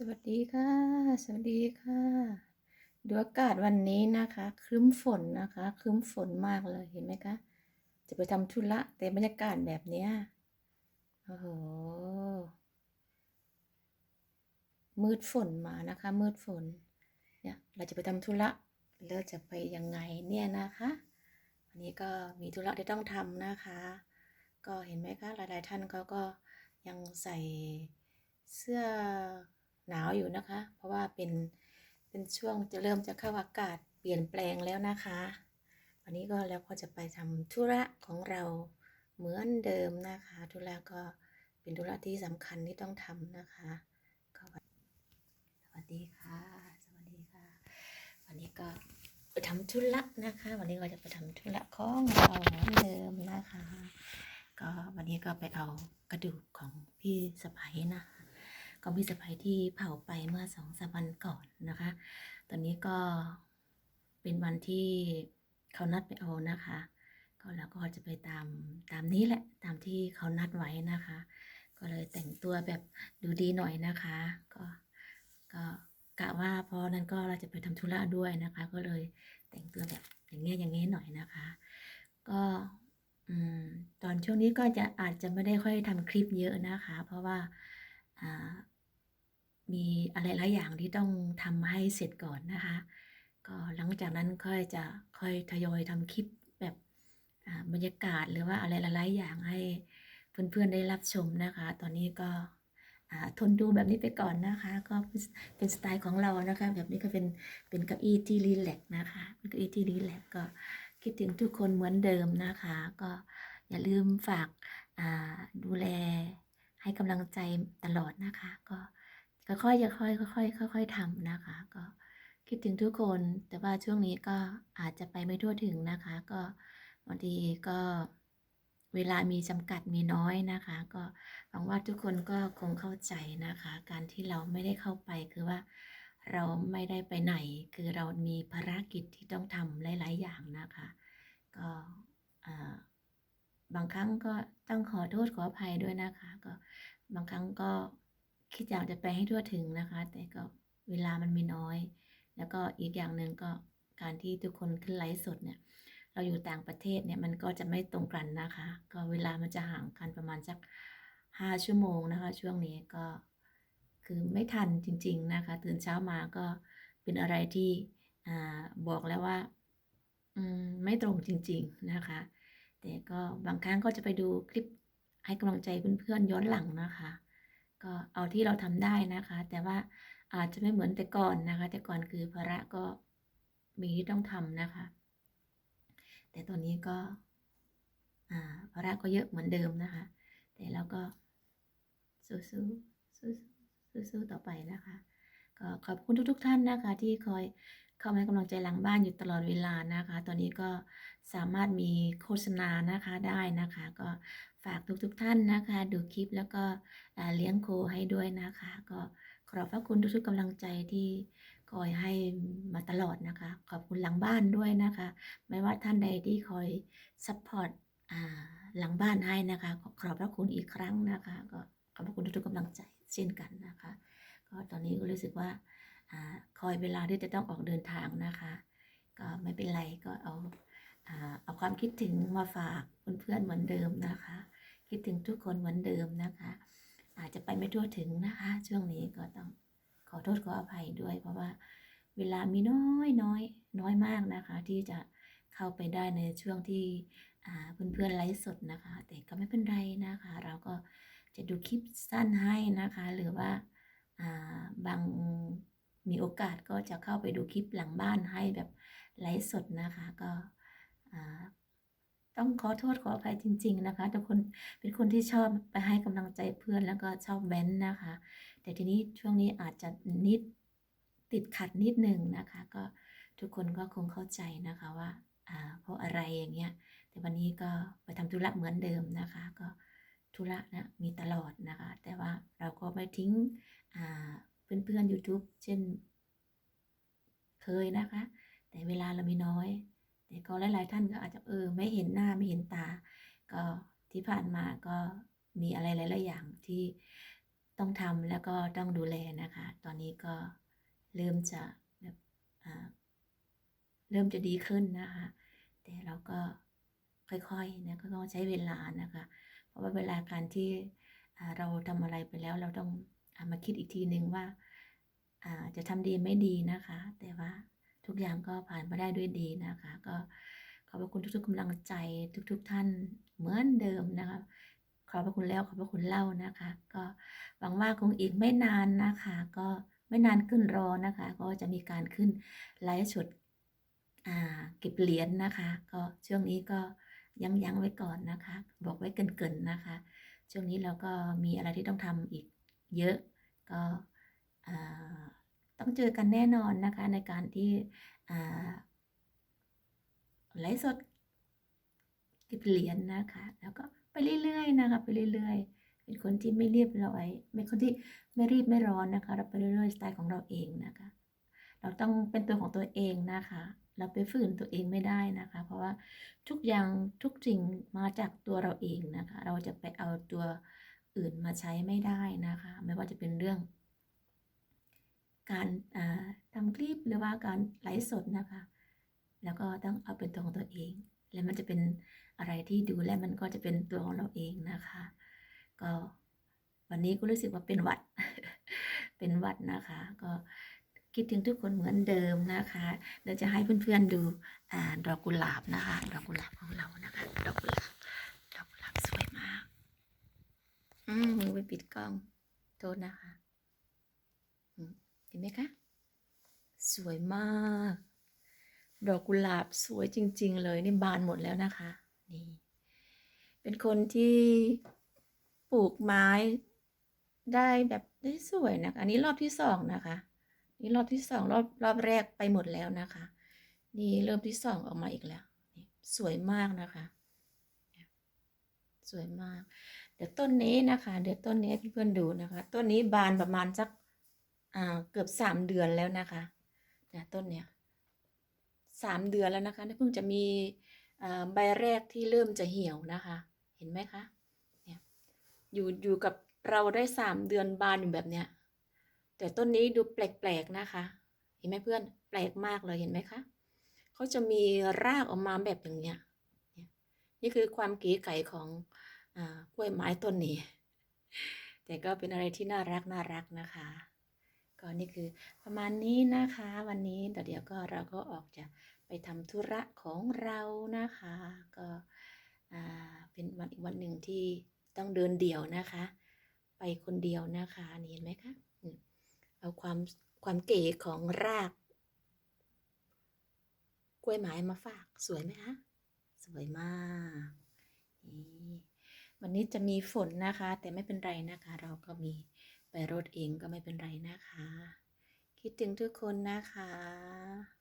สวัสดีค่ะ สวัสดีค่ะดูอากาศวันนี้นะคะ ครึ้มฝนนะคะครึ้มฝนมากเลยเห็นไหมคะจะไปทำธุระแต่บรรยากาศแบบเนี้ยโอ้โหมืดฝนมานะคะ มืดฝนเนี่ยเราจะไปทำธุระแล้วจะไปยังไงเนี่ยนะคะวันนี้ก็มีธุระที่ต้องทำนะคะ ก็เห็นไหมคะหลาย ๆ ท่านเขาก็ยังใส่เสื้อ หนาวอยู่นะคะ เพราะว่าเป็นเป็นช่วงจะเริ่มจะเข้าอากาศเปลี่ยนแปลงแล้วนะคะ วันนี้ก็แล้วก็จะไปทำธุระของเราเหมือนเดิมนะคะ ธุระก็เป็นธุระที่สำคัญที่ต้องทำนะคะก็สวัสดีค่ะ สวัสดีค่ะ วันนี้ก็ไปทำธุระนะคะ วันนี้เราจะไปทำธุระของเราเหมือนเดิมนะคะ ก็วันนี้ก็ไปเอากระดูกของพี่สะใภ้นะ คะของพี่สะใภ้ที่เผาไปเมื่อสองสามวันก่อนนะคะ ตอนนี้ก็เป็นวันที่เขานัดไปเอานะคะ ก็แล้วก็จะไปตามตามนี้แหละตามที่เขานัดไว้นะคะ ก็เลยแต่งตัวแบบดูดีหน่อยนะคะ ก็ก็กะว่าพอนั้นก็เราจะไปทำธุระด้วยนะคะ ก็เลยแต่งตัวแบบอย่างเงี้ยอย่างเงี้ยหน่อยนะคะ ก็อืมตอนช่วงนี้ก็จะอาจจะไม่ได้ค่อยทำคลิปเยอะนะคะ เพราะว่าอ่า มีอะไรหลายอย่างที่ต้องทำให้เสร็จก่อนนะคะ ก็หลังจากนั้นค่อยจะค่อยทยอยทำคลิปแบบบรรยากาศหรือว่าอะไรหลายๆอย่างให้เพื่อนๆได้รับชมนะคะ ตอนนี้ก็ทนดูแบบนี้ไปก่อนนะคะ ก็เป็นสไตล์ของเรานะคะ แบบนี้ก็เป็นเป็นเก้าอี้ที่รีแลกนะคะเป็นเก้าอี้ที่รีแลกก็คิดถึงทุกคนเหมือนเดิมนะคะ ก็อย่าลืมฝากดูแลให้กำลังใจตลอดนะคะ ก็ ค่อยๆค่อยๆค่อยๆค่อยๆทำนะคะ ก็คิดถึงทุกคน แต่ว่าช่วงนี้ก็อาจจะไปไม่ทั่วถึงนะคะ ก็บางทีก็เวลามีจำกัดมีน้อยนะคะ ก็หวังว่าทุกคนก็คงเข้าใจนะคะ การที่เราไม่ได้เข้าไปคือว่าเราไม่ได้ไปไหน คือเรามีภารกิจที่ต้องทำหลาย ๆ อย่างนะคะ ก็บางครั้งก็ต้องขอโทษขออภัยด้วยนะคะ ก็บางครั้งก็ คิดอยากจะไปให้ทั่วถึงนะคะ แต่ก็เวลามันมีน้อย แล้วก็อีกอย่างหนึ่งก็การที่ทุกคนขึ้นไลฟ์สดเนี่ย เราอยู่ต่างประเทศเนี่ยมันก็จะไม่ตรงกันนะคะ ก็เวลามันจะห่างกันประมาณสักห้าชั่วโมงนะคะ ช่วงนี้ก็คือไม่ทันจริง ๆนะคะ ตื่นเช้ามาก็เป็นอะไรที่อบอกแล้วว่าอมไม่ตรงจริง ๆนะคะ แต่ก็บางครั้งก็จะไปดูคลิปให้กำลังใจเพื่อนๆย้อนหลังนะคะ ก็เอาที่เราทำได้นะคะ แต่ว่าอาจจะไม่เหมือนแต่ก่อนนะคะ แต่ก่อนคือภาระก็มีที่ต้องทำนะคะ แต่ตอนนี้ก็อ่าภาระก็เยอะเหมือนเดิมนะคะ แต่เราก็สู้ๆสู้ๆสู้ๆต่อไปนะคะ ก็ขอบคุณทุกๆท่านนะคะที่คอย เข้ามาให้กำลังใจหลังบ้านอยู่ตลอดเวลานะคะ ตอนนี้ก็สามารถมีโฆษณานะคะได้นะคะ ก็ฝากทุกๆท่านนะคะ ดูคลิปแล้วก็เลี้ยงโคให้ด้วยนะคะ ก็ขอบพระคุณทุกๆกำลังใจที่คอยให้มาตลอดนะคะ ขอบคุณหลังบ้านด้วยนะคะ ไม่ว่าท่านใดที่คอยซัพพอร์ตหลังบ้านให้นะคะขอบพระคุณอีกครั้งนะคะ ก็ขอบพระคุณทุกๆกำลังใจเช่นกันนะคะ ก็ตอนนี้ก็รู้สึกว่า คอยเวลาที่จะต้องออกเดินทางนะคะ ก็ไม่เป็นไรก็เอาอเอาความคิดถึงมาฝากเพื่อนๆเหมือนเดิมนะคะ คิดถึงทุกคนเหมือนเดิมนะคะ อาจจะไปไม่ทั่วถึงนะคะ ช่วงนี้ก็ต้องขอโทษขออภัยด้วย เพราะว่าเวลามีน้อยน้อยน้อยมากนะคะ ที่จะเข้าไปได้ในช่วงที่อ่าเพื่อนๆไลฟ์สดนะคะ แต่ก็ไม่เป็นไรนะคะ เราก็จะดูคลิปสั้นให้นะคะ หรือว่าบาง มีโอกาสก็จะเข้าไปดูคลิปหลังบ้านให้แบบไลฟ์สดนะคะ ก็ต้องขอโทษขออภัยจริง ๆ นะคะทุกคนเป็นคนที่ชอบไปให้กำลังใจเพื่อนแล้วก็ชอบแว้นนะคะ แต่ทีนี้ช่วงนี้อาจจะนิดติดขัดนิดหนึ่งนะคะ ก็ทุกคนก็คงเข้าใจนะคะว่าเพราะอะไรอย่างเงี้ย แต่วันนี้ก็ไปทำธุระเหมือนเดิมนะคะ ก็ธุระนะมีตลอดนะคะ แต่ว่าเราก็ไม่ทิ้ง เพื่อนๆ YouTube เช่น เคยนะคะ แต่เวลาเรามีน้อย แต่ก็หลายๆท่านก็อาจจะเออ ไม่เห็นหน้าไม่เห็นตา ก็ที่ผ่านมาก็มีอะไรหลายๆอย่างที่ต้องทำแล้วก็ต้องดูแลนะคะ ตอนนี้ก็เริ่มจะแบบเริ่มจะดีขึ้นนะคะ แต่เราก็ค่อยๆนะก็ต้องใช้เวลานะคะ เพราะว่าเวลาการที่เราทำอะไรไปแล้วเราต้อง มาคิดอีกทีหนึ่งว่าาจะทำดีไม่ดีนะคะ แต่ว่าทุกอย่างก็ผ่านมาได้ด้วยดีนะคะ ก็ขอบพระคุณทุกๆกำลังใจทุกๆท่านเหมือนเดิมนะคะขอบพระคุณแล้วขอบพระคุณเล่านะคะ ก็หวังว่าคงอีกไม่นานนะคะ ก็ไม่นานขึ้นรอนะคะ ก็จะมีการขึ้นไลฟ์สดอ่าเก็บเหรียญนะคะ ก็ช่วงนี้ก็ยั้งยั้งไว้ก่อนนะคะ บอกไว้เกินๆนะคะ ช่วงนี้เราก็มีอะไรที่ต้องทำอีก เยอะ ก็ต้องเจอกันแน่นอนนะคะในการที่ไลฟ์สดก็บเหรียญนะคะ แล้วก็ไปเรื่อยๆนะคะไปเรื่อยๆ เป็นคนที่ไม่เรียบร้อยเป็นคนที่ไม่รีบไม่ร้อนนะคะ เราไปเรื่อยๆสไตล์ของเราเองนะคะ เราต้องเป็นตัวของตัวเองนะคะ เราไปฝืนตัวเองไม่ได้นะคะ เพราะว่าทุกอย่างทุกสิ่งมาจากตัวเราเองนะคะ เราจะไปเอาตัว อื่นมาใช้ไม่ได้นะคะ ไม่ว่าจะเป็นเรื่อง การทำคลิปหรือว่าการไลฟ์สดนะคะ แล้วก็ต้องเอาเป็นตัวของตัวเอง แล้วมันจะเป็นอะไรที่ดูแลวมันก็จะเป็นตัวของเราเองนะคะ ก็วันนี้ก็รู้สึกว่าเป็นวัด เป็นวัดนะคะ ก็คิดถึงทุกคนเหมือนเดิมนะคะเดี๋ยวจะให้เพื่อนๆดูอ่าดอกกุหลาบนะคะ ดอกกุหลาบของเรานะคะ ดอกกุหลาบ ดอกกุหลาบสวยมาก อืมมือไปปิดกล้อง โทษนะคะเห็นไหมคะ สวยมาก ดอกกุหลาบสวยจริง ๆ เลยนี่บานหมดแล้วนะคะ นี่ เป็นคนที่ปลูกไม้ได้แบบได้สวยนะคะอันนี้รอบที่สองนะคะ นี่รอบที่สองรอบรอบแรกไปหมดแล้วนะคะ นี่เริ่มที่สองออกมาอีกแล้วนี่สวยมากนะคะ สวยมาก เดี๋ยวต้นนี้นะคะ เดี๋ยวต้นนี้เพื่อนๆดูนะคะ ต้นนี้บานประมาณสักอ่าเกือบสามเดือนแล้วนะคะเนี่ยต้นเนี้ยสามเดือนแล้วนะคะเพิ่งจะมีใบแรกที่เริ่มจะเหี่ยวนะคะ เห็นไหมคะเนี่ยอยู่อยู่กับเราได้สามเดือนบานอยู่แบบเนี้ยแต่ต้นนี้ดูแปลกๆนะคะ เห็นไหมเพื่อนแปลกมากเลยเห็นไหมคะเขาจะมีรากออกมาแบบอย่างเนี้ยเนี่ยนี่คือความเก๋ไก๋ของ กล้วยไม้ต้นนี้ แต่ก็เป็นอะไรที่น่ารักน่ารักนะคะก็นี่คือประมาณนี้นะคะ วันนี้แต่เดี๋ยวก็เราก็ออกจะไปทำธุระของเรานะคะ ก็เป็นวันอีกวันหนึ่งที่ต้องเดินเดี่ยวนะคะ ไปคนเดียวนะคะนี่เห็นไหมคะเอาความความเก๋ของราก กล้วยไม้มาฝากสวยไหมคะสวยมากนี่ วันนี้จะมีฝนนะคะ แต่ไม่เป็นไรนะคะ เราก็มีไปรถเองก็ไม่เป็นไรนะคะ คิดถึงทุกคนนะคะ